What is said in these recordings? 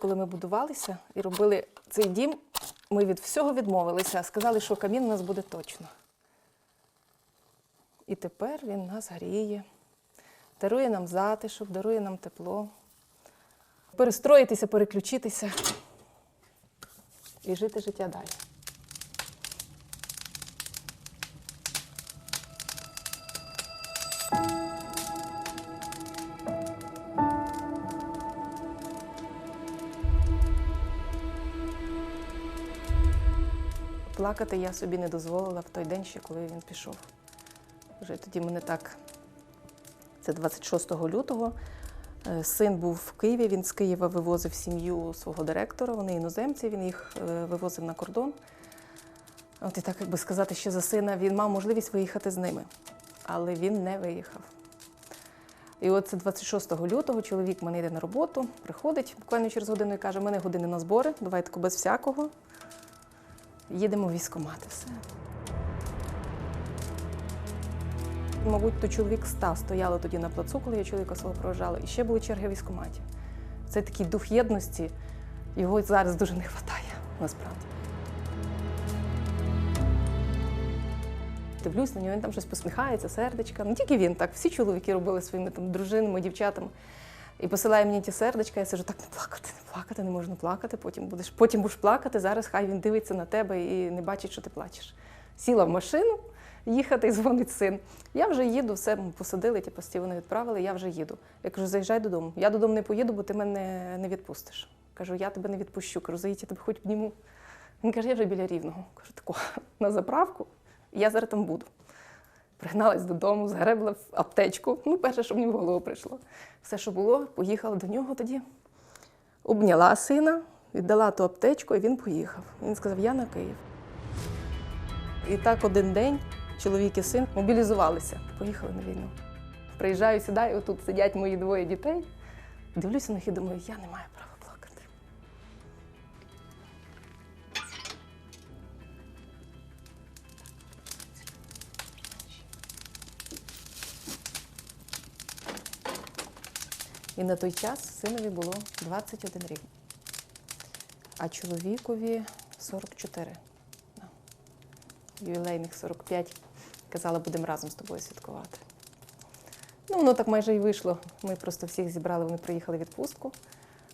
Коли ми будувалися і робили цей дім, ми від всього відмовилися. Сказали, що камін у нас буде точно. І тепер він нас гріє, дарує нам затишок, дарує нам тепло. Перестроїтися, переключитися і жити життя далі. Плакати я собі не дозволила в той день, ще коли він пішов. Вже тоді мене так. Це 26 лютого. Е, Син був в Києві, він з Києва вивозив сім'ю свого директора. Вони іноземці, він їх е, вивозив на кордон. От і так, як би сказати, що за сина він мав можливість виїхати з ними, але він не виїхав. І от це 26 лютого чоловік мене йде на роботу, приходить буквально через годину і каже: мене години на збори, давай тако без всякого. Їдемо в військкомат все. Мабуть, то чоловік ста стояли тоді на плацу, коли я чоловіка свого проважала, і ще були черги в військкоматі. Це такий дух єдності, його зараз дуже не вистачає, насправді. Дивлюсь на нього, він там щось посміхається, сердечка. Не тільки він, так, всі чоловіки робили своїми там дружинами, дівчатами. І посилає мені ті сердечка, я сижу, так не плакати, не плакати, не можна плакати, потім будеш, потім будеш плакати, зараз хай він дивиться на тебе і не бачить, що ти плачеш. Сіла в машину, їхати і дзвонить син. Я вже їду, все посадили, ті пості вони відправили, я вже їду. Я кажу, заїжджай додому. Я додому не поїду, бо ти мене не відпустиш. Кажу, я тебе не відпущу. Кажу, заїдь, я тебе хоч обніму. Він каже, я вже біля рівного. Кажу, тако, на заправку, я зараз там буду. Пригналась додому, загребла в аптечку. Ну, перше, що мені в голову прийшло. Все, що було, поїхала до нього тоді, обняла сина, віддала ту аптечку, і він поїхав. Він сказав, я на Київ. І так один день чоловік і син мобілізувалися, поїхали на війну. Приїжджаю, сідаю, отут сидять мої двоє дітей. Дивлюся на них і думаю, я не маю права І на той час синові було 21 рік, а чоловікові 44. Ювілейних 45. Казала, будемо разом з тобою святкувати. Ну, воно так майже і вийшло. Ми просто всіх зібрали, вони приїхали в відпустку.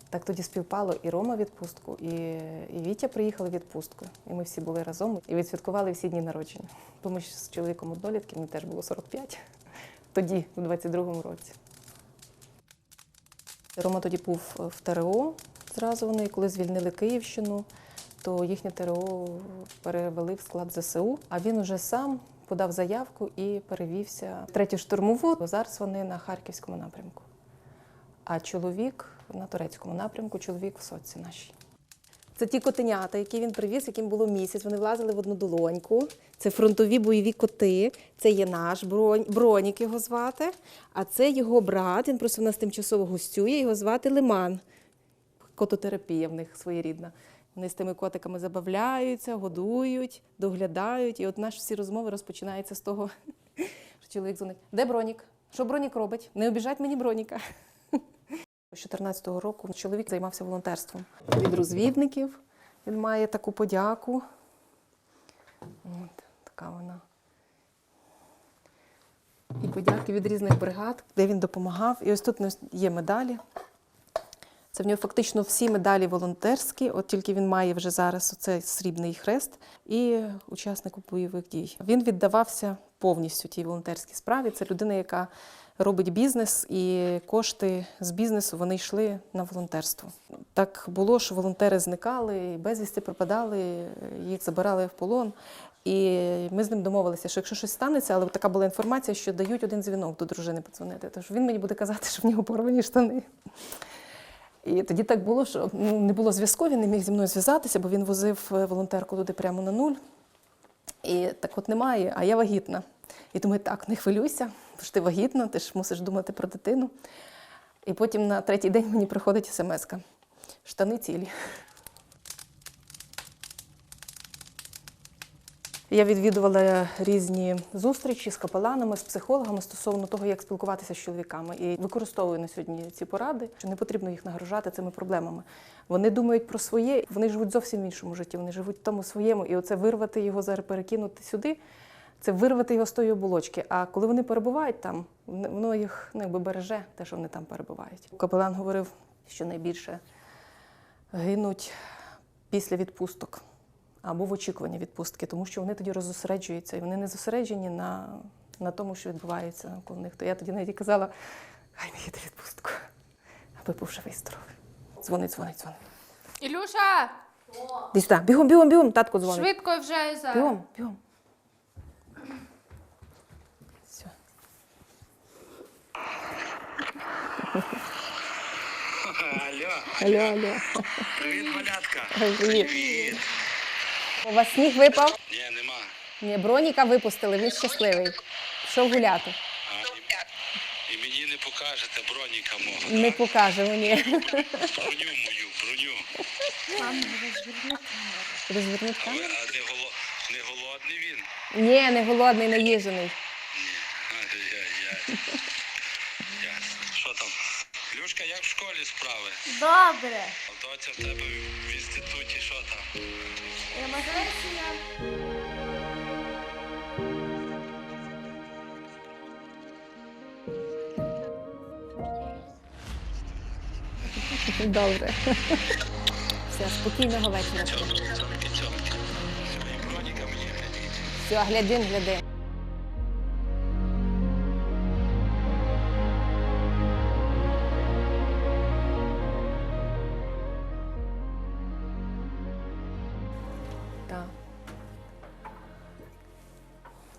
Так тоді співпало і Рома відпустку, і, і Вітя приїхали відпустку. І ми всі були разом і відсвяткували всі дні народження. Ми ж з чоловіком однолітки, мені теж було 45 тоді, у 22-му році. Рома тоді був в ТРО зразу вони, коли звільнили Київщину, то їхнє ТРО перевели в склад ЗСУ, а він уже сам подав заявку і перевівся в третю штурмову. Зараз вони на харківському напрямку. А чоловік на турецькому напрямку, чоловік в соці нашій. Це ті котенята, які він привіз, яким було місяць. Вони влазили в одну долоньку. Це фронтові бойові коти. Це є наш бронь, бронік його звати. А це його брат. Він просто в нас тимчасово гостює. Його звати Лиман. Кототерапія в них своєрідна. Вони з тими котиками забавляються, годують, доглядають. І от наші всі розмови розпочинаються з того, що чоловік дзвонить. Де бронік? Що бронік робить? Не обіжать мені броніка. З 2014 року чоловік займався волонтерством від розвідників. Він має таку подяку. От, така вона. І подяки від різних бригад, де він допомагав. І ось тут є медалі. Це в нього фактично всі медалі волонтерські, от тільки він має вже зараз оцей срібний хрест і учаснику бойових дій. Він віддавався повністю тій волонтерській справі. Це людина, яка робить бізнес, і кошти з бізнесу вони йшли на волонтерство. Так було, що волонтери зникали, безвісти пропадали, їх забирали в полон. І ми з ним домовилися, що якщо щось станеться, але така була інформація, що дають один дзвінок до дружини подзвонити. Тож він мені буде казати, що в нього порвані штани. І тоді так було, що ну, не було зв'язку, він не міг зі мною зв'язатися, бо він возив е, волонтерку туди прямо на нуль. І так от немає, а я вагітна. І думаю, так, не хвилюйся, бо ж ти вагітна, ти ж мусиш думати про дитину. І потім на третій день мені приходить смс-ка. Штани цілі. Я відвідувала різні зустрічі з капеланами, з психологами стосовно того, як спілкуватися з чоловіками. І використовую на сьогодні ці поради, що не потрібно їх нагружати цими проблемами. Вони думають про своє, вони живуть зовсім в іншому житті, вони живуть в тому своєму, і оце вирвати його зараз перекинути сюди. Це вирвати його з тої оболочки. А коли вони перебувають там, воно їх ну, якби береже те, що вони там перебувають. Капелан говорив, що найбільше гинуть після відпусток або в очікуванні відпустки, тому що вони тоді роззосереджуються, і вони не зосереджені на, на тому, що відбувається навколо них. То я тоді навіть казала, хай не їде відпустку, аби був живий здоровий. Дзвонить, дзвонить, дзвонить. Ілюша, Десь сюди, бігом, бігом, бігом, татко дзвонить. швидко вже зараз. Бігом, бігом. Алло, Алло, алло. привіт, малятка. Привіт. У вас сніг випав? Ні, нема. Ні, броніка випустили, він щасливий. Пішов гуляти. А, і, і мені не покажете броніка мого. Не покажемо, ні. Броню мою, броню. Розвернуть А, ви, а не, голо, не голодний він? Ні, не голодний, наїжений. Ай-яй-яй. Ясно. Що там? Люшка, як в школі справи? Добре. А Доця в тебе в інституті, що там? Добре. Все, спокійного вечора. Цьомки, цьомки, цьомки. Все, і броніка мені глядіть. Все, глядим, глядим.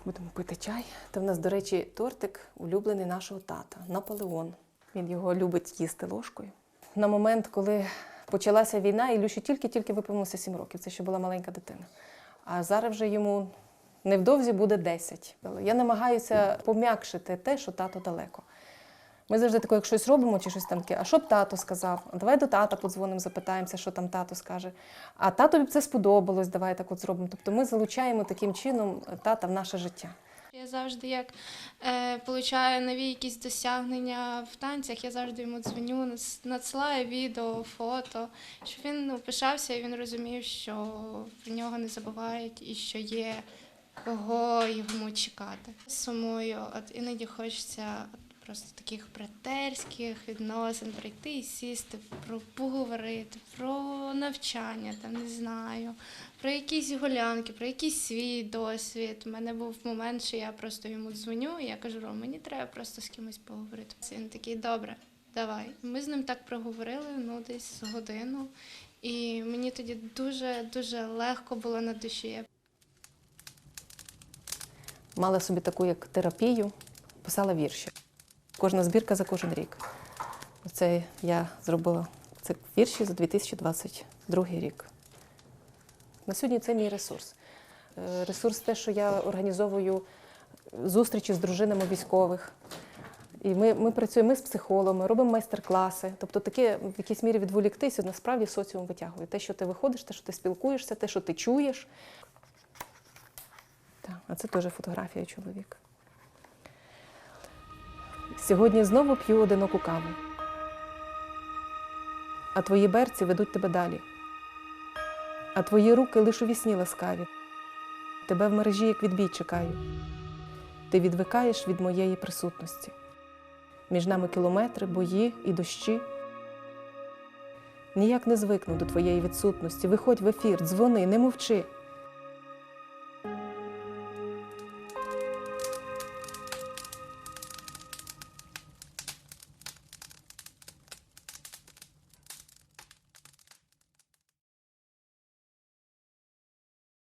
Будемо пити чай. Та в нас, до речі, тортик улюблений нашого тата Наполеон. Він його любить їсти ложкою. На момент, коли почалася війна, Ілюші тільки-тільки виповнилося 7 років. Це ще була маленька дитина. А зараз вже йому невдовзі буде 10. Я намагаюся пом'якшити те, що тато далеко. Ми завжди таке, як щось робимо чи щось там таке, а що б тато сказав? Давай до тата подзвонимо, запитаємося, що там тато скаже. А татові б це сподобалось, давай так от зробимо. Тобто ми залучаємо таким чином тата в наше життя. Я завжди як е, получаю нові якісь досягнення в танцях, я завжди йому дзвоню, надсилаю відео, фото, щоб він ну, пишався і він розумів, що про нього не забувають і що є кого йому чекати. Сумую, от іноді хочеться просто таких братерських відносин, прийти і сісти, про поговорити, про навчання, там не знаю, про якісь гулянки, про якийсь свій досвід. У мене був момент, що я просто йому дзвоню, і я кажу, Ром, мені треба просто з кимось поговорити. Він такий, добре, давай. Ми з ним так проговорили, ну десь годину. І мені тоді дуже дуже легко було на душі. Мала собі таку як терапію, писала вірші. Кожна збірка за кожен рік. Оце я зробила це вірші за 2022 рік. На сьогодні це мій ресурс. Е, Ресурс те, що я організовую зустрічі з дружинами військових. І ми, ми працюємо з психологами, робимо майстер-класи. Тобто таке в якійсь мірі відволіктися, насправді соціум витягує. Те, що ти виходиш, те, що ти спілкуєшся, те, що ти чуєш. Так, а це теж фотографія чоловіка. Сьогодні знову п'ю одиноку каву. А твої берці ведуть тебе далі. А твої руки лиш у вісні ласкаві. Тебе в мережі, як відбій чекаю. Ти відвикаєш від моєї присутності. Між нами кілометри, бої і дощі. Ніяк не звикну до твоєї відсутності. Виходь в ефір, дзвони, не мовчи.